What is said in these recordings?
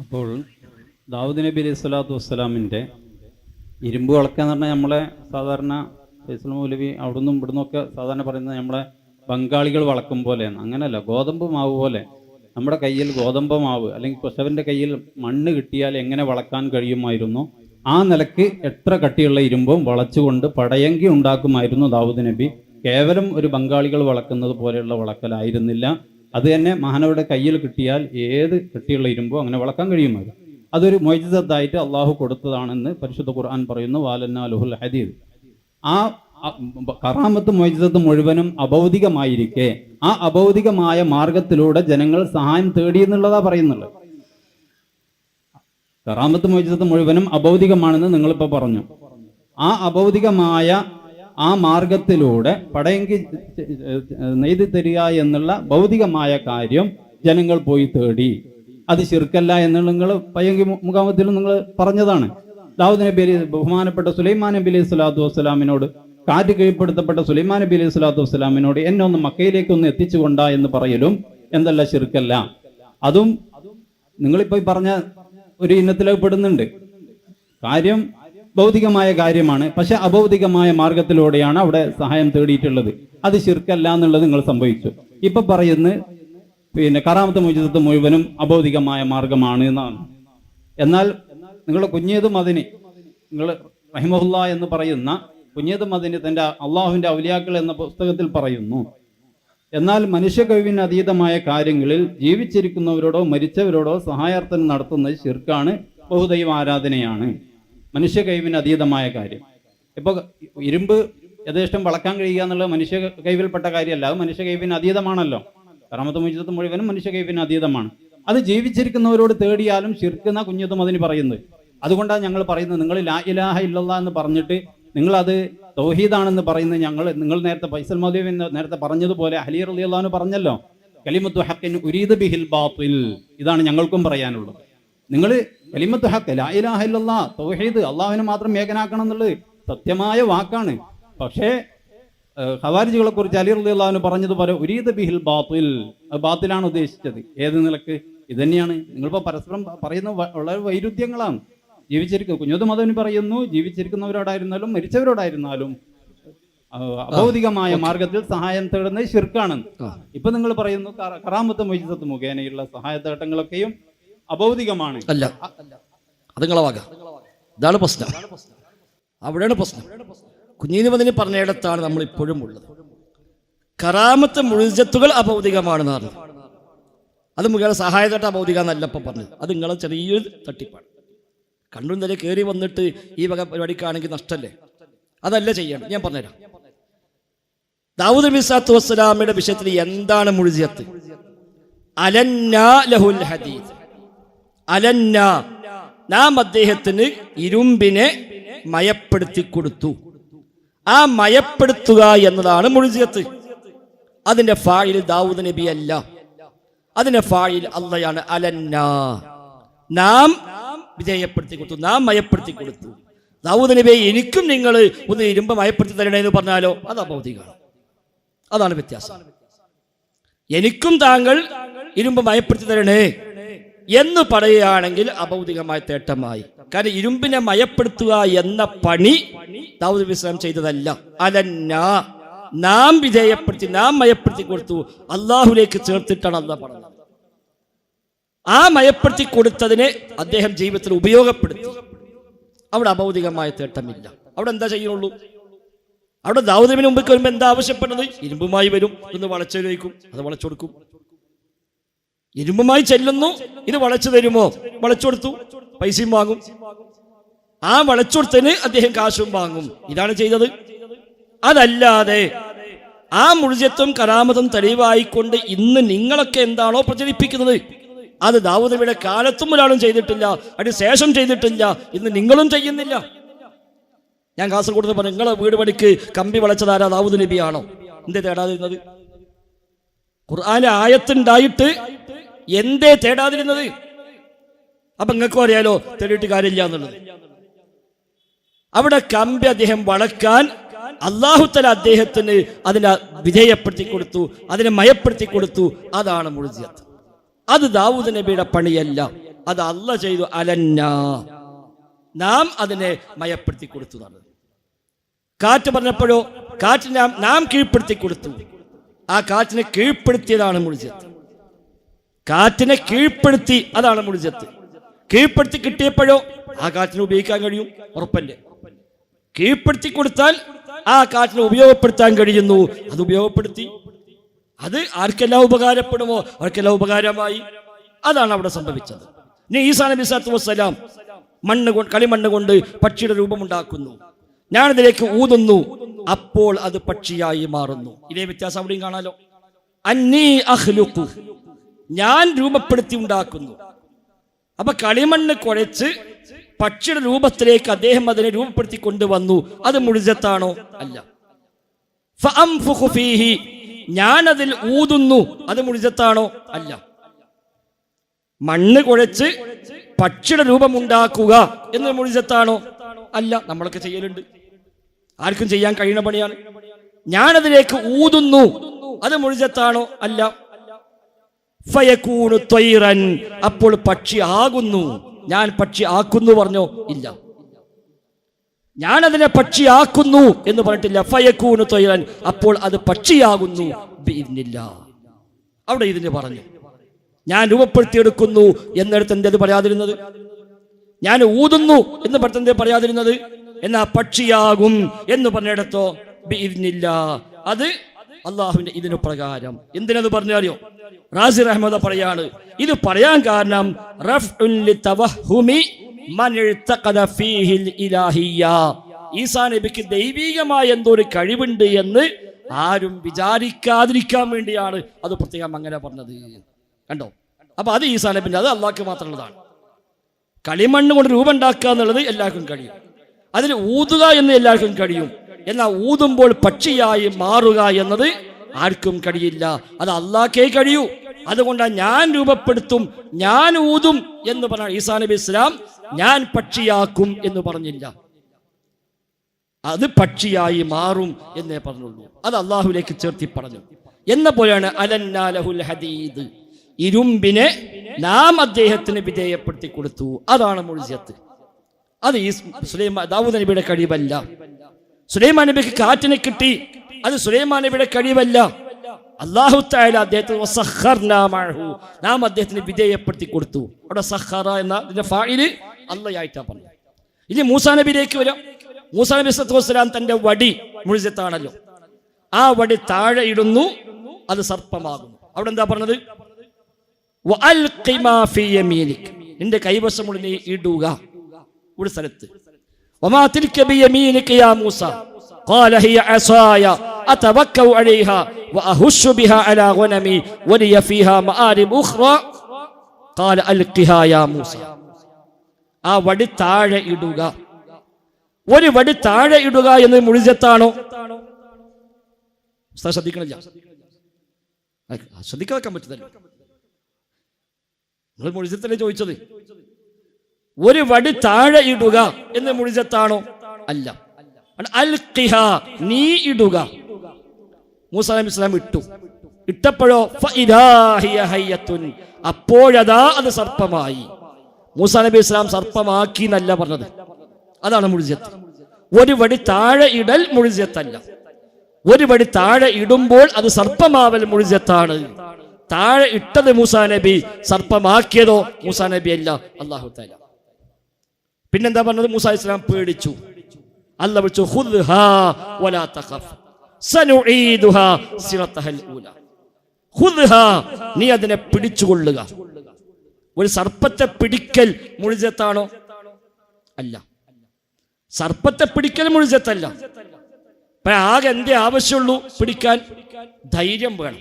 അപ്പോൾ ദാവൂദ് നബി അലൈഹി സ്വലാത്തു വസ്സലാമിന്റെ ഇരുമ്പ് വിളക്കുക എന്ന് പറഞ്ഞാൽ നമ്മളെ സാധാരണ ഫൈസൽ മൗലവി ഇവിടെ നിന്നൊക്കെ സാധാരണ പറയുന്നത് നമ്മളെ ബംഗാളികൾ വളക്കും പോലെയാണ്. അങ്ങനെയല്ല ഗോതമ്പ് മാവ് പോലെ. നമ്മുടെ കയ്യിൽ ഗോതമ്പ് മാവ് അല്ലെങ്കിൽ കുശവന്റെ കയ്യിൽ മണ്ണ് കിട്ടിയാൽ എങ്ങനെ വളക്കാൻ കഴിയുമായിരുന്നു? ആ നിലയ്ക്ക് എത്ര കട്ടിയുള്ള ഇരുമ്പും വളച്ചുകൊണ്ട് പടയങ്കി ഉണ്ടാക്കുമായിരുന്നു ദാവൂദ് നബി. കേവലം ഒരു ബംഗാളികൾ വളക്കുന്നത് പോലെയുള്ള വളക്കലായിരുന്നില്ല. അത് തന്നെ മഹാനവരുടെ കയ്യിൽ കിട്ടിയാൽ ഏത് കെട്ടിയുള്ള ഇരുമ്പോ അങ്ങനെ വളക്കാൻ കഴിയുമായിരുന്നു അതൊരു മൊയ്ജിദത്തായിട്ട് അള്ളാഹു കൊടുത്തതാണെന്ന് പരിശുദ്ധ ഖുർആൻ പറയുന്നു വാലന്നാലുഹുൽ ഹദീദ്. ആ കറാമത്ത് മൊയ്ജിദത്ത് മുഴുവനും അഭൗതികമായിരിക്കെ ആ അബൗദികമായ മാർഗത്തിലൂടെ ജനങ്ങൾ സഹായം തേടി എന്നുള്ളതാ പറയുന്നുള്ളത് കറാമത്ത് മൊയ്ജിദത്ത് മുഴുവനും അഭൗതികമാണെന്ന് നിങ്ങളിപ്പോൾ പറഞ്ഞു. ആ അഭൗതികമായ ആ മാർഗത്തിലൂടെ പടയെങ്കി നെയ്തി തരിക എന്നുള്ള ഭൗതികമായ കാര്യം ജനങ്ങൾ പോയി തേടി. അത് ശിർക്കല്ല എന്നുള്ള നിങ്ങൾ പയ്യങ്കി മുഖാമത്തിൽ നിങ്ങൾ പറഞ്ഞതാണ്. ദാവൂദ് നബി അലി ബഹുമാനപ്പെട്ട സുലൈമാൻ നബി അലൈഹി സ്വലാത്തു വസ്സലാമിനോട് കാറ്റ് കീഴ്പ്പെടുത്തപ്പെട്ട സുലൈമാൻ നബി അലൈഹി സ്വലാത്തു വസ്സലാമിനോട് എന്നെ ഒന്ന് മക്കയിലേക്ക് ഒന്ന് എത്തിച്ചുകൊണ്ടാ എന്ന് പറയലും എന്തല്ല ശിർക്കല്ല. അതും നിങ്ങളിപ്പോ പറഞ്ഞ ഒരു ഇനത്തിലേക്ക് പെടുന്നുണ്ട് കാര്യം ഭൗതികമായ കാര്യമാണ്. പക്ഷെ അഭൗതികമായ മാർഗത്തിലൂടെയാണ് അവിടെ സഹായം തേടിയിട്ടുള്ളത്. അത് ശിർക്കല്ല എന്നുള്ളത് നിങ്ങൾ സംഭവിച്ചു. ഇപ്പൊ പറയുന്ന പിന്നെ കറാമത്ത് മുജിദത്ത് മുഴുവനും അഭൗതികമായ മാർഗമാണ് എന്നാണ്. എന്നാൽ നിങ്ങൾ കുഞ്ഞേത് മതിന് നിങ്ങൾ റഹിമഹുല്ല എന്ന് പറയുന്ന കുഞ്ഞേത് മതിന് തന്റെ അള്ളാഹുവിന്റെ ഔലിയാക്കൾ എന്ന പുസ്തകത്തിൽ പറയുന്നു എന്നാൽ മനുഷ്യ കഴിവിന് അതീതമായ കാര്യങ്ങളിൽ ജീവിച്ചിരിക്കുന്നവരോടോ മരിച്ചവരോടോ സഹായാർത്ഥന നടത്തുന്നത് ശിർക്കാണ് ബഹുദൈവ ആരാധനയാണ്. മനുഷ്യ കഴിവിന് അതീതമായ കാര്യം. ഇപ്പൊ ഇരുമ്പ് യഥേഷ്ടം വളക്കാൻ കഴിയുക എന്നുള്ളത് മനുഷ്യ കൈവിൽപ്പെട്ട കാര്യമല്ല. അത് മനുഷ്യ കൈവിന് അതീതമാണല്ലോ. കറാമത്ത് മുജിദത്ത് മുഴുവനും മനുഷ്യ കൈവിന് അതീതമാണ്. അത് ജീവിച്ചിരിക്കുന്നവരോട് തേടിയാലും ശിർക്കുന്ന കുഞ്ഞത്തും അതിന് പറയുന്നത് അതുകൊണ്ടാണ് ഞങ്ങൾ പറയുന്നത് നിങ്ങൾ ലാ ഇലാഹ ഇല്ലല്ലാ എന്ന് പറഞ്ഞിട്ട് നിങ്ങൾ അത് തൗഹീദാണെന്ന് പറയുന്നത് ഞങ്ങൾ നിങ്ങൾ നേരത്തെ ഫൈസൽ എന്ന് നേരത്തെ പറഞ്ഞതുപോലെ അലി റളിയല്ലാഹു പറഞ്ഞല്ലോ കലിമുത്തു ഹക്കിൻ ഉരീദ് ബിഹിൽ ബാത്തിൽ ഇതാണ് ഞങ്ങൾക്കും പറയാനുള്ളത്. നിങ്ങൾ ഹക്ക് തൗഹീദ് അള്ളാഹുവിനെ മാത്രം ഏകനാക്കണം എന്നുള്ളത് സത്യമായ വാക്കാണ്. പക്ഷേ ഹവാരിജികളെ കുറിച്ച് അലി അള്ളാഹുവിന് പറഞ്ഞത് പോലെ ഉരീദ് ബിഹിൽ ബാത്തിൽ ബാത്തിലാണ് ഉദ്ദേശിച്ചത്. ഏത് നിലയ്ക്ക്? ഇത് തന്നെയാണ്. നിങ്ങളിപ്പോൾ പരസ്പരം പറയുന്ന വളരെ വൈരുദ്ധ്യങ്ങളാണ്. ജീവിച്ചിരിക്കുക കുഞ്ഞുത് മതവിന് പറയുന്നു ജീവിച്ചിരിക്കുന്നവരോടായിരുന്നാലും മരിച്ചവരോടായിരുന്നാലും അഭൗതികമായ മാർഗത്തിൽ സഹായം തേടുന്നത് ശിർക്കാണ്. ഇപ്പൊ നിങ്ങൾ പറയുന്നു കറ- കറാമത്ത് മൊയ്ജിദത്ത് മുഖേനയുള്ള സഹായ തേട്ടങ്ങളൊക്കെയും അഭൗതികമാണ് അല്ല. അത് നിങ്ങളെ ഇതാണ് പ്രശ്നം. അവിടെയാണ് പ്രശ്നം. കുഞ്ഞിന് മതിന് പറഞ്ഞിടത്താണ് നമ്മൾ ഇപ്പോഴും ഉള്ളത്. കറാമത്ത് മുഴുജത്തുകൾ അഭൗതികമാണെന്ന് പറഞ്ഞു. അത് മുഖേന സഹായത്തോട്ട് അഭൗതിക എന്നല്ല ഇപ്പം പറഞ്ഞത്. അത് നിങ്ങളെ ചെറിയൊരു തട്ടിപ്പാണ്. കണ്ണു തന്നെ കയറി വന്നിട്ട് ഈ വക പരിപാടിക്കാണെങ്കിൽ നഷ്ടല്ലേ? അതല്ല ചെയ്യണം ഞാൻ പറഞ്ഞുതരാം. ദാവൂദ് നബി സാത്തു വസ്സലാമയുടെ വിഷയത്തിൽ എന്താണ് മുഴുജിയത്ത് അലന്നാ ലഹുൽ ഹദീദ്. അലന്ന. നാം അദ്ദേഹത്തിന് ഇരുമ്പിനെ മയപ്പെടുത്തി കൊടുത്തു. ആ മയപ്പെടുത്തുക എന്നതാണ് മുഴുജിയത്ത് അതിന്റെ ഫായിൽ ദാവൂദ് നബി അല്ല. അതിന്റെ ഫായിൽ അള്ളയാണ് അലന്ന. നാം വിജയപ്പെടുത്തി കൊടുത്തു. നാം മയപ്പെടുത്തി കൊടുത്തു. ദാവൂദ് നബിയെ എനിക്കും നിങ്ങൾ ഒന്ന് ഇരുമ്പ് മയപ്പെടുത്തി തരണേ എന്ന് പറഞ്ഞാലോ? അത് ഭൗതികമാണ്. അതാണ് വ്യത്യാസം. എനിക്കും താങ്കൾ ഇരുമ്പ് മയപ്പെടുത്തി തരണേ. എന്ന് പറയുകയാണെങ്കിൽ അഭൗതികമായ തേട്ടമായി. കാരണം ഇരുമ്പിനെ മയപ്പെടുത്തുക എന്ന പണി ദാവൂദ് ഇസ്ലാം ചെയ്തതല്ല. അലന്ന നാം വിധേയപ്പെടുത്തി നാം മയപ്പെടുത്തി കൊടുത്തു. അള്ളാഹുലേക്ക് ചേർത്തിട്ടാണ് അല്ല പറഞ്ഞത്. ആ മയപ്പെടുത്തി കൊടുത്തതിനെ അദ്ദേഹം ജീവിതത്തിൽ ഉപയോഗപ്പെടുത്തി. അവിടെ അഭൗതികമായ തേട്ടമില്ല. അവിടെ എന്താ ചെയ്യുള്ളൂ? അവിടെ ദൗദവിന് മുമ്പ് വരുമ്പോൾ എന്താ ആവശ്യപ്പെടുന്നത്? ഇരുമ്പുമായി വരും ഇന്ന് വളച്ചൊരുക്കും. അത് വളച്ചു കൊടുക്കും ഇരുമ്പുമായി ചെല്ലുന്നു. ഇത് വളച്ചു തരുമോ? വളച്ചു കൊടുത്തു. പൈസയും വാങ്ങും. ആ വളച്ചൊടുത്തിന് അദ്ദേഹം കാശും വാങ്ങും. ഇതാണ് ചെയ്തത്. അതല്ലാതെ ആ മുഴുജത്വം കരാമതും തെളിവായിക്കൊണ്ട് ഇന്ന് നിങ്ങളൊക്കെ എന്താണോ പ്രചരിപ്പിക്കുന്നത്? അത് ദാവൂദബിയുടെ കാലത്തും ഒരാളും ചെയ്തിട്ടില്ല. അതിന് ശേഷം ചെയ്തിട്ടില്ല. ഇന്ന് നിങ്ങളും ചെയ്യുന്നില്ല. ഞാൻ കാസർഗോഡ് പറഞ്ഞു നിങ്ങളെ വീട് പണിക്ക് കമ്പി വളച്ചതാരാ ദാവൂദ് നബിയാണോ? എന്തേ തേടാതിരുന്നത്? ഖുർആാനിലെ ആയത്തുണ്ടായിട്ട് എന്തേ തേടാതിരുന്നത്? അപ്പൊ നിങ്ങൾക്കും അറിയാലോ തേടിയിട്ട് കാര്യമില്ല എന്നുള്ളത്. അവിടെ കമ്പി അദ്ദേഹം വളക്കാൻ അള്ളാഹുത്തല അദ്ദേഹത്തിന് അതിനെ വിധേയപ്പെടുത്തി കൊടുത്തു അതിനെ മയപ്പെടുത്തി കൊടുത്തു. അതാണ് മുഴുജിയത്ത് അത് ദാവൂദ് നബിയുടെ പണിയല്ല. അത് അല്ല ചെയ്തു അലന്ന. നാം അതിനെ മയപ്പെടുത്തി കൊടുത്തു എന്നുള്ളത് കാറ്റ് പറഞ്ഞപ്പോഴോ കാറ്റ് നാം കീഴ്പ്പെടുത്തി കൊടുത്തു. ആ കാറ്റിനെ കീഴ്പ്പെടുത്തിയതാണ് മുഴുജത്ത് കാറ്റിനെ കീഴ്പ്പെടുത്തി അതാണ് മുഴുജത്ത്. കീഴ്പ്പെടുത്തി കിട്ടിയപ്പോഴോ ആ കാറ്റിനെ ഉപയോഗിക്കാൻ കഴിയും? ഉറപ്പല്ലേ? കീഴ്പ്പെടുത്തി കൊടുത്താൽ ആ കാറ്റിനെ ഉപയോഗപ്പെടുത്താൻ കഴിയുന്നു. അത് ഉപയോഗപ്പെടുത്തി. അത് ആർക്കെല്ലാം ഉപകാരപ്പെടുമോ? അവർക്കെല്ലാം ഉപകാരമായി. അതാണ് അവിടെ സംഭവിച്ചത്. ഇനി ഈസാ നബി സാത്തു വസ്സലാം മണ്ണ് കൊണ്ട് കളിമണ്ണ് കൊണ്ട് പക്ഷിയുടെ രൂപമുണ്ടാക്കുന്നു. ഞാനതിലേക്ക് ഊതുന്നു. അപ്പോൾ അത് പക്ഷിയായി മാറുന്നു. ഇതേ വ്യത്യാസം അവിടെയും കാണാലോ. അന്നീ അഹ്ലുക്കു ഞാൻ രൂപപ്പെടുത്തി ഉണ്ടാക്കുന്നു. അപ്പൊ കളിമണ്ണ് കുഴച്ച് പക്ഷിയുടെ രൂപത്തിലേക്ക് അദ്ദേഹം അതിനെ രൂപപ്പെടുത്തി കൊണ്ടുവന്നു. അത് മുഴുജത്താണോ അല്ല. ഞാൻ അതിൽ ഊതുന്നു. അത് മുഴുജത്താണോ അല്ല. മണ്ണ് കുഴച്ച് പക്ഷിയുടെ രൂപമുണ്ടാക്കുക എന്ന് മുഴുജത്താണോ അല്ല. നമ്മളൊക്കെ ചെയ്യലുണ്ട്. ആർക്കും ചെയ്യാൻ കഴിയുന്ന പണിയാണ്. ഞാനതിലേക്ക് ഊതുന്നു. അത് മുഴുജത്താണോ അല്ല. ഫയക്കൂണു തൈറൻ അപ്പോൾ പക്ഷി ആകുന്നു. ഞാൻ പക്ഷി ആക്കുന്നു പറഞ്ഞോ? ഇല്ല. ഞാൻ അതിനെ പക്ഷിയാക്കുന്നു എന്ന് പറഞ്ഞിട്ടില്ല. ഫയക്കൂണു തൈറൻ അപ്പോൾ അത് പക്ഷിയാകുന്നു. അവിടെ ഇതിന് പറഞ്ഞു. ഞാൻ രൂപപ്പെടുത്തിയെടുക്കുന്നു എന്നിടത്ത് എന്തത് പറയാതിരുന്നത്? ഞാൻ ഊതുന്നു എന്ന് പറഞ്ഞത് പറയാതിരുന്നത്? എന്നാ പക്ഷിയാകും എന്ന് പറഞ്ഞിടത്തോ? ഇന്നില്ല അത് അള്ളാഹുവിന്റെ ഇതിനു പ്രകാരം. എന്തിനത് പറഞ്ഞറിയോ റാസി റഹ്മദ പറയാണ് ഇത് പറയാൻ കാരണം. ഈസാ നബിക്ക് ദൈവികമായ എന്തോ ഒരു കഴിവുണ്ട് എന്ന് ആരും വിചാരിക്കാതിരിക്കാൻ വേണ്ടിയാണ് അത് പ്രത്യേകം അങ്ങനെ പറഞ്ഞത്. കണ്ടോ? അപ്പൊ അത് ഈസാ നബിന്റെ അത് അള്ളാഹ്ക്ക് മാത്രമുള്ളതാണ്. കളിമണ്ണ് കൊണ്ട് രൂപം ഉണ്ടാക്കുക എന്നുള്ളത് എല്ലാവർക്കും കഴിയും. അതിൽ ഊതുക എന്ന് എല്ലാവർക്കും കഴിയും. എന്നാൽ ഊതുമ്പോൾ പക്ഷിയായി മാറുക എന്നത് ആർക്കും കഴിയില്ല. അത് അള്ളാഹ്ക്കേ കഴിയൂ. അതുകൊണ്ടാണ് ഞാൻ രൂപപ്പെടുത്തും ഞാൻ ഊതും എന്ന് പറഞ്ഞ ഈസാ നബി ഇസ്ലാം ഞാൻ പക്ഷിയാക്കും എന്ന് പറഞ്ഞില്ല. അത് പക്ഷിയായി മാറും എന്നേ പറഞ്ഞുള്ളൂ. അത് അള്ളാഹുലേക്ക് ചേർത്തി പറഞ്ഞു. എന്ന പോലെയാണ് അലന്നാലഹുൽ ഹദീദ്. ഇരുമ്പിനെ നാം അദ്ദേഹത്തിന് വിധേയപ്പെടുത്തി കൊടുത്തു. അതാണ് മുഴുസ്യത്ത്. അത് ഈ സുലൈമാ ദാവൂദ് നബിയുടെ കഴിവല്ല. സുലൈമാൻ നബിക്ക് കാറ്റിനെ കിട്ടി. അത് സുലൈമാൻ നബിയുടെ കഴിവല്ല. അള്ളാഹു തായാല അദ്ദേഹത്തിന് നാം അദ്ദേഹത്തിന് വിധേയപ്പെടുത്തി കൊടുത്തു. അവിടെ സഹറ എന്ന ഇതിന്റെ ഫായിൽ അള്ളയായിട്ടാണ് പറഞ്ഞത്. ഇനി മൂസാ നബിയിലേക്ക് വരാം. മൂസാ നബി സത്തുസ്ലാം തന്റെ വടി മുഴുജത്താണല്ലോ ആ വടി താഴെ ഇടുന്നു അത് സർപ്പമാകുന്നു. അവിടെ എന്താ പറഞ്ഞത്? നിന്റെ കൈവശം ഉള്ള നീ ഇടുക. ഒരു സ്ഥലത്ത്. മൂസ. تلك بيمينك يا موسى قال هي عصاي أتوكأ عليها وأهش بها على غنمي ولي فيها مآرب أخرى قال ألقها يا موسى ആ വടി താഴെ ഇടുക ഒരു വടി താഴെ ഇടുക എന്ന് മുഴുജത്താണോ ഉസ്താദ് ശ്രദ്ധിക്കണില്ല ആ, ശ്രദ്ധിക്കാൻ വെക്കാൻ പറ്റുന്നല്ലോ നിങ്ങൾ മുഴുജത്തല്ലേ ചോദിച്ചത് ഒരു വടി താഴെ ഇടുക എന്ന് മുഴുജത്താണോ അല്ല അൽഖിഹ നീ ഇടുക മൂസ ഇസ്ലാം ഇട്ടു. ഇട്ടപ്പോഴോ. അപ്പോഴതാ അത് സർപ്പമായി. മൂസ നബി ഇസ്ലാം സർപ്പമാക്കി എന്നല്ല പറഞ്ഞത്. അതാണ് മുഴുജത്ത് ഒരു വടി താഴെ ഇടൽ മുഴുജത്തല്ല ഒരു വടി താഴെ ഇടുമ്പോൾ അത് സർപ്പമാവൽ മുഴുജത്താണ് താഴെ ഇട്ടത് മൂസാ നബി സർപ്പമാക്കിയതോ മൂസാ നബി അല്ല അള്ളാഹു താല പിന്നെന്താ പറഞ്ഞത്? മൂസ ഇസ്ലാം പേടിച്ചു. അല്ല വിളിച്ചു നീ അതിനെ പിടിച്ചുകൊള്ളുക. ഒരു സർപ്പത്തെ പിടിക്കൽ മുഴുജത്താണോ? അല്ല. സർപ്പത്തെ പിടിക്കൽ മുഴുജത്തല്ല. ആകെ എന്തേ ആവശ്യമുള്ളൂ പിടിക്കാൻ? ധൈര്യം വേണം.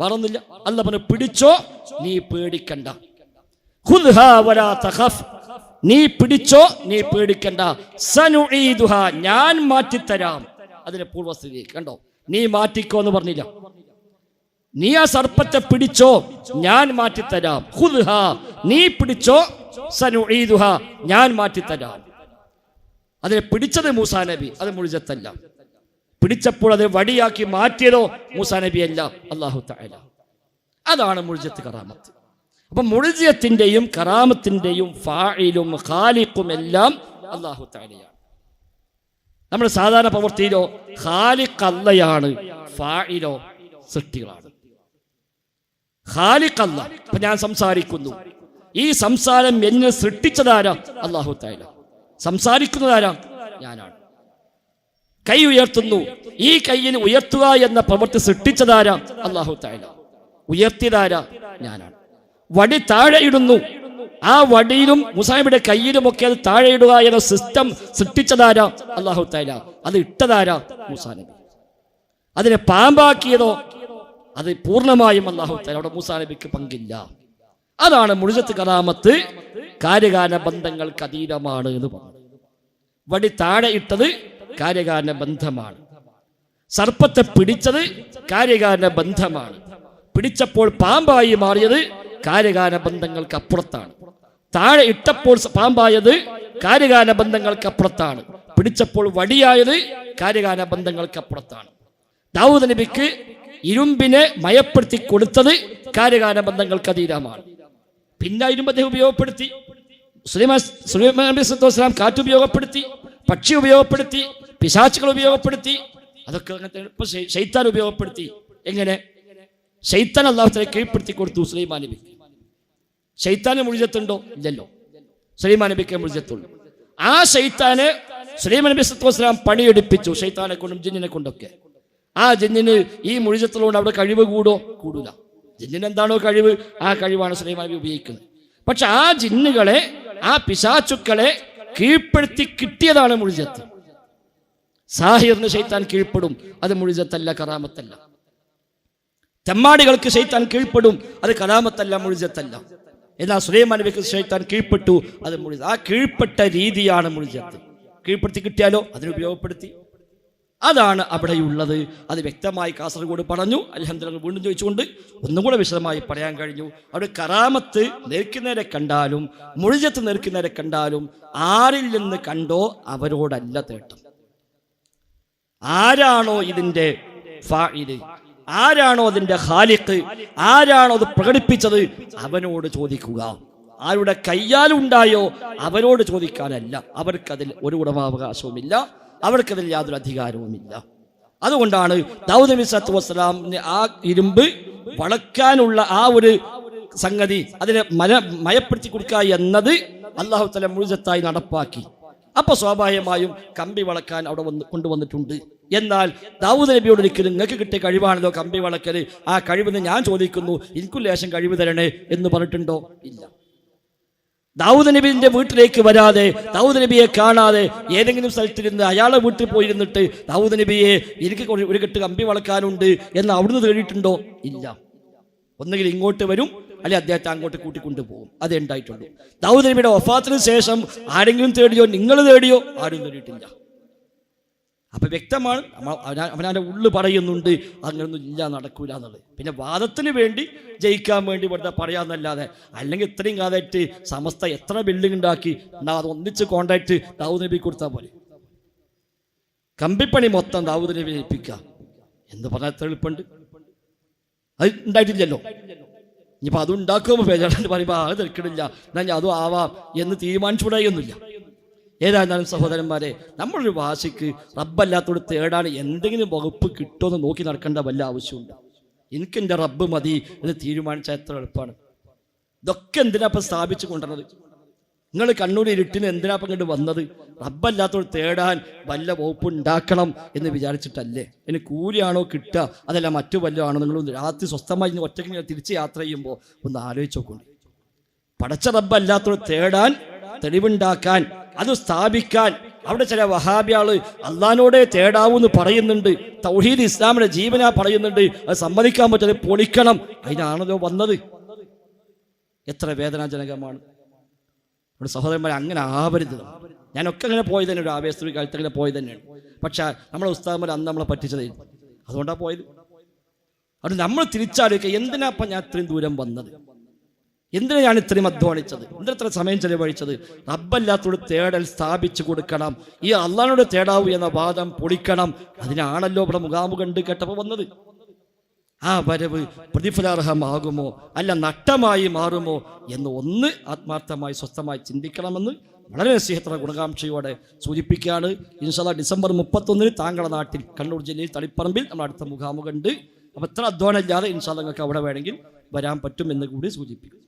വേറൊന്നില്ല അല്ല പറഞ്ഞു പിടിച്ചോ? നീ പേടിക്കണ്ട. നീ പിടിച്ചോ? നീ പേടിക്കണ്ട. സനുഈദുഹ ഞാൻ മാറ്റിത്തരാം. അതിന്റെ പൂർവസ്ഥിതി കണ്ടോ? നീ മാറ്റിക്കോ എന്ന് പറഞ്ഞില്ല. നീ ആ സർപ്പത്തെ പിടിച്ചോ? ഞാൻ മാറ്റിത്തരാം. ഹുദ്ഹ നീ പിടിച്ചോ? സനുഈദുഹ. ഞാൻ മാറ്റിത്തരാം. അതിനെ പിടിച്ചത് മൂസാ നബി. അത് മുഴുജത്തല്ല. പിടിച്ചപ്പോൾ അത് വടിയാക്കി മാറ്റിയതോ മൂസാ നബി അല്ല അള്ളാഹു തആല. അതാണ് മുഴുജത്ത് കറാമത്ത്. അപ്പൊ മുഴുജയത്തിന്റെയും കറാമത്തിന്റെയും ഫായിലും ഖാലിഖും എല്ലാം അള്ളാഹു താലയാണ് നമ്മൾ സാധാരണ പ്രവൃത്തിയിലോ ഹാലിക്കല്ലയാണ് ഫായിലോ സൃഷ്ടികളാണ്. ഹാലിക്കല്ല ഇപ്പൊ ഞാൻ സംസാരിക്കുന്നു. ഈ സംസാരം എന്നെ സൃഷ്ടിച്ചതാരാ? അള്ളാഹു തായ സംസാരിക്കുന്നതാരാ? ഞാനാണ്. കൈ ഉയർത്തുന്നു. ഈ കൈയിൽ ഉയർത്തുക എന്ന പ്രവൃത്തി സൃഷ്ടിച്ചതാരാ? അള്ളാഹു തായ ഉയർത്തിയതാരാ? ഞാനാണ്. വടി താഴെ ഇടുന്നു. ആ വടിയിലും മുസാഹിബിയുടെ കയ്യിലുമൊക്കെ അത് താഴെ ഇടുക എന്ന സിസ്റ്റം സൃഷ്ടിച്ചതാരാ? അള്ളാഹു താല അത് ഇട്ടതാരാ? മുസാ നബി. അതിനെ പാമ്പാക്കിയതോ അത് പൂർണമായും അള്ളാഹു താല അവിടെ മൂസാ നബിക്ക് പങ്കില്ല. അതാണ് മുഴുജത്ത് കലാമത്ത് കാര്യകാല ബന്ധങ്ങൾക്ക് അതീതമാണ് എന്ന് പറഞ്ഞു വടി താഴെ ഇട്ടത് കാര്യകാല ബന്ധമാണ്. സർപ്പത്തെ പിടിച്ചത് കാര്യകാല ബന്ധമാണ്. പിടിച്ചപ്പോൾ പാമ്പായി മാറിയത് കാര്യകാല ബന്ധങ്ങൾക്ക് അപ്പുറത്താണ്. താഴെ ഇട്ടപ്പോൾ പാമ്പായത് കാര്യകാല ബന്ധങ്ങൾക്ക് അപ്പുറത്താണ് പിടിച്ചപ്പോൾ വടിയായത് കാര്യകാല ബന്ധങ്ങൾക്ക് അപ്പുറത്താണ് ദാവൂദ് നബിക്ക് ഇരുമ്പിനെ മയപ്പെടുത്തി കൊടുത്തത് കാര്യകാല ബന്ധങ്ങൾക്ക് അതീതമാണ് പിന്നെ ഇരുമ്പ് അദ്ദേഹം ഉപയോഗപ്പെടുത്തി സുലൈമാൻ കാറ്റ് ഉപയോഗപ്പെടുത്തി പക്ഷി ഉപയോഗപ്പെടുത്തി പിശാച്ചുകൾ ഉപയോഗപ്പെടുത്തി അതൊക്കെ അങ്ങനത്തെ ഉപയോഗപ്പെടുത്തി. എങ്ങനെ? ശൈത്താൻ അള്ളാഹുത്തിനെ കീഴ്പ്പെടുത്തി കൊടുത്തു സുലൈമാൻ നബിക്ക്. ശൈത്താന് മുഴുജത്തുണ്ടോ? ഇല്ലല്ലോ. സുലൈമാൻ നബിക്ക് മുഴുജത്തുള്ളൂ. ആ ശൈത്താന് സുലൈമാൻ നബി സത്വസ്ലാം പണിയെടുപ്പിച്ചു ശൈത്താനെ കൊണ്ടും ജിന്നിനെ കൊണ്ടൊക്കെ. ആ ജിന്നിന് ഈ മുഴുജത്തിലുകൊണ്ട് അവിടെ കഴിവ് കൂടോ? കൂടൂല. ജിന്നിന് എന്താണോ കഴിവ്? ആ കഴിവാണ് സുലൈമാൻ നബി ഉപയോഗിക്കുന്നത്. പക്ഷെ ആ ജിന്നുകളെ ആ പിശാച്ചുക്കളെ കീഴ്പ്പെടുത്തി കിട്ടിയതാണ് മുഴുജത്ത്. സാഹിറിന് ശൈത്താൻ കീഴ്പ്പെടും. അത് മുഴുജത്തല്ല കറാമത്തല്ല. തെമ്മാടികൾക്ക് ശൈത്താൻ കീഴ്പ്പെടും. അത് കലാമത്തല്ല മുഴുജത്തല്ല. എന്നാൽ സുലൈമാൻ നബിക്ക് ശൈത്താൻ കീഴ്പ്പെട്ടു. അത് മുഴുത് ആ കീഴ്പ്പെട്ട രീതിയാണ് മുഴുജത്ത് കീഴ്പ്പെടുത്തി കിട്ടിയാലോ? അതിനുപയോഗപ്പെടുത്തി അതാണ് അവിടെയുള്ളത്. അത് വ്യക്തമായി കാസർഗോഡ് പറഞ്ഞു. അലഹമ്മദ് വീണ്ടും ചോദിച്ചുകൊണ്ട് ഒന്നും കൂടെ വിശദമായി പറയാൻ കഴിഞ്ഞു. അവിടെ കറാമത്ത് നിൽക്കുന്നവരെ കണ്ടാലും മുഴുജത്ത് നിൽക്കുന്നവരെ കണ്ടാലും ആരിൽ നിന്ന് കണ്ടോ അവരോടല്ല തേട്ടം. ആരാണോ ഇതിന്റെ ഫാഇൽ ആരാണോ അതിന്റെ ഹാലിക്ക് ആരാണോ അത് പ്രകടിപ്പിച്ചത്? അവനോട് ചോദിക്കുക. ആരുടെ കയ്യാലുണ്ടായോ അവരോട് ചോദിക്കാനല്ല. അവർക്കതിൽ ഒരു ഉടമാവകാശവുമില്ല. അവർക്കതിൽ യാതൊരു അധികാരവുമില്ല. അതുകൊണ്ടാണ് ദൗദ് നബി സത്തു വസ്സലാമിന് ആ ഇരുമ്പ് വളക്കാനുള്ള ആ ഒരു സംഗതി അതിനെ മന മയപ്പെടുത്തി കൊടുക്കുക എന്നത് അള്ളാഹു തല മുഴുവത്തായി നടപ്പാക്കി. അപ്പൊ സ്വാഭാവികമായും കമ്പി വളക്കാൻ അവിടെ വന്ന് കൊണ്ടുവന്നിട്ടുണ്ട്. എന്നാൽ ദാവൂദ് നബിയോട് ഒരിക്കലും നിങ്ങൾക്ക് കിട്ടിയ കഴിവാണല്ലോ കമ്പി വളക്കൽ ആ കഴിവെന്ന് ഞാൻ ചോദിക്കുന്നു എനിക്കും ലേശം കഴിവ് തരണേ എന്ന് പറഞ്ഞിട്ടുണ്ടോ? ഇല്ല. ദാവൂദ് നബിന്റെ വീട്ടിലേക്ക് വരാതെ ദാവൂദ് നബിയെ കാണാതെ ഏതെങ്കിലും സ്ഥലത്തിരുന്ന് അയാളെ വീട്ടിൽ പോയിരുന്നിട്ട് ദാവൂദ് നബിയെ എനിക്ക് ഒരു കെട്ട് കമ്പി വളക്കാനുണ്ട് എന്ന് അവിടുന്ന് തേടിയിട്ടുണ്ടോ? ഇല്ല. ഒന്നുകിൽ ഇങ്ങോട്ട് വരും അല്ലെ അദ്ദേഹത്തെ അങ്ങോട്ട് കൂട്ടിക്കൊണ്ടു പോകും അതേ ഉണ്ടായിട്ടുള്ളൂ. ദാവൂദ് നബിയുടെ വഫാത്തിന് ശേഷം ആരെങ്കിലും തേടിയോ നിങ്ങൾ തേടിയോ ആരും തേടിയിട്ടില്ല. അപ്പൊ വ്യക്തമാണ് അവനെ ഉള്ളു പറയുന്നുണ്ട് അങ്ങനൊന്നും ഇല്ല നടക്കൂല എന്നുള്ളത്. പിന്നെ വാദത്തിന് വേണ്ടി ജയിക്കാൻ വേണ്ടി വെറുതെ പറയാന്നല്ലാതെ അല്ലെങ്കിൽ ഇത്രയും കാലമായിട്ട് സമസ്ത എത്ര ബിൽഡിംഗ് ഉണ്ടാക്കി എന്നാ അത് ഒന്നിച്ച് കോണ്ടാക്ട് ദാവൂദ് നബി കൊടുത്താൽ പോലെ കമ്പിപ്പണി മൊത്തം ദാവൂദ് നബി ഏൽപ്പിക്കുക. എന്ന് പറഞ്ഞാൽ എത്ര എളുപ്പമുണ്ട് അത് ഉണ്ടായിട്ടില്ലല്ലോ. ഇനിയിപ്പോൾ അത് ഉണ്ടാക്കുമ്പോൾ ബേജാറെന്ന് പറയുമ്പോൾ അത് തിരക്കിടില്ല. എന്നാൽ അതും ആവാം എന്ന് തീരുമാനിച്ചുകൂടായൊന്നുമില്ല ഏതായിരുന്നാലും സഹോദരന്മാരെ നമ്മളൊരു വാശിക്ക് റബ്ബല്ലാത്തോട് തേടാൻ എന്തെങ്കിലും വകുപ്പ് കിട്ടുമെന്ന് നോക്കി നടക്കേണ്ട വല്ല ആവശ്യമുണ്ട് എനിക്ക് എന്റെ റബ്ബ് മതി എന്ന് തീരുമാനിച്ചാൽ എത്ര എളുപ്പമാണ്. ഇതൊക്കെ എന്തിനാ ഇപ്പം സ്ഥാപിച്ചു കൊണ്ടുവന്നത്? നിങ്ങൾ കണ്ണൂർ ഇരുട്ടിന് എന്തിനാ ഇങ്ങോട്ട് വന്നത്? റബ്ബല്ലാത്തോട് തേടാൻ വല്ല വകുപ്പ് ഉണ്ടാക്കണം എന്ന് വിചാരിച്ചിട്ടല്ലേ? ഇനി കൂലിയാണോ കിട്ടുക? അതല്ല മറ്റു വല്ലതും ആണോ? നിങ്ങൾ രാത്രി സ്വസ്ഥമായി ഒറ്റയ്ക്ക് ഇങ്ങനെ തിരിച്ച് യാത്ര ചെയ്യുമ്പോൾ ഒന്ന് ആലോചിച്ച് നോക്കൊണ്ട് പടച്ച റബ്ബല്ലാത്തോട് തേടാൻ തെളിവുണ്ടാക്കാൻ അത് സ്ഥാപിക്കാൻ അവിടെ ചില വഹാബിയാൾ അള്ളഹാനോടെ തേടാവൂന്ന് പറയുന്നുണ്ട്. തൗഹീദ് ഇസ്ലാമിന്റെ ജീവനാ പറയുന്നുണ്ട്. അത് സമ്മതിക്കാൻ പറ്റാതെ പൊളിക്കണം. അതിനാണല്ലോ വന്നത്. എത്ര വേദനാജനകമാണ്. നമ്മുടെ സഹോദരന്മാരെ അങ്ങനെ ആവരുത്. ഞാനൊക്കെ അങ്ങനെ പോയി തന്നെ ഒരു ആവേശത്തിൽ കാലത്ത് അങ്ങനെ പോയത് തന്നെയാണ്. പക്ഷേ നമ്മളെ ഉസ്താദന്മാർ അന്ന് നമ്മളെ പറ്റിച്ചത് അതുകൊണ്ടാണ് പോയത്. അത് നമ്മൾ തിരിച്ചാലോചിക്കുക എന്തിനാ അപ്പം ഞാൻ ഇത്രയും ദൂരം വന്നത്? എന്തിനാ ഞാൻ ഇത്രയും അധ്വാനിച്ചത്? എന്തിനത്ര സമയം ചെലവഴിച്ചത്? റബ്ബല്ലാത്തോട് തേടൽ സ്ഥാപിച്ചു കൊടുക്കണം. ഈ അള്ളഹാനോട് തേടാവൂ എന്ന വാദം പൊളിക്കണം. അതിനാണല്ലോ ഇവിടെ മുഖാമുഖം കണ്ട് കേട്ടപ്പോൾ വന്നത്. ആ വരവ് പ്രതിഫലാർഹമാകുമോ? അല്ല നഷ്ടമായി മാറുമോ എന്ന് ഒന്ന് ആത്മാർത്ഥമായി സ്വസ്ഥമായി ചിന്തിക്കണമെന്ന് വളരെ നസീഹത്ര ഗുണകാംക്ഷയോടെ സൂചിപ്പിക്കുകയാണ്. ഇൻഷാല്ല ഡിസംബർ മുപ്പത്തൊന്നിന് താങ്കളുടെ നാട്ടിൽ കണ്ണൂർ ജില്ലയിൽ തളിപ്പറമ്പിൽ നമ്മൾ അടുത്ത മുഖാമുഖമുണ്ട്. അപ്പോൾ എത്ര അധ്വാനം ഇല്ലാതെ ഇൻഷാല്ല നിങ്ങൾക്ക് അവിടെ വേണമെങ്കിൽ വരാൻ പറ്റുമെന്ന് കൂടി സൂചിപ്പിക്കും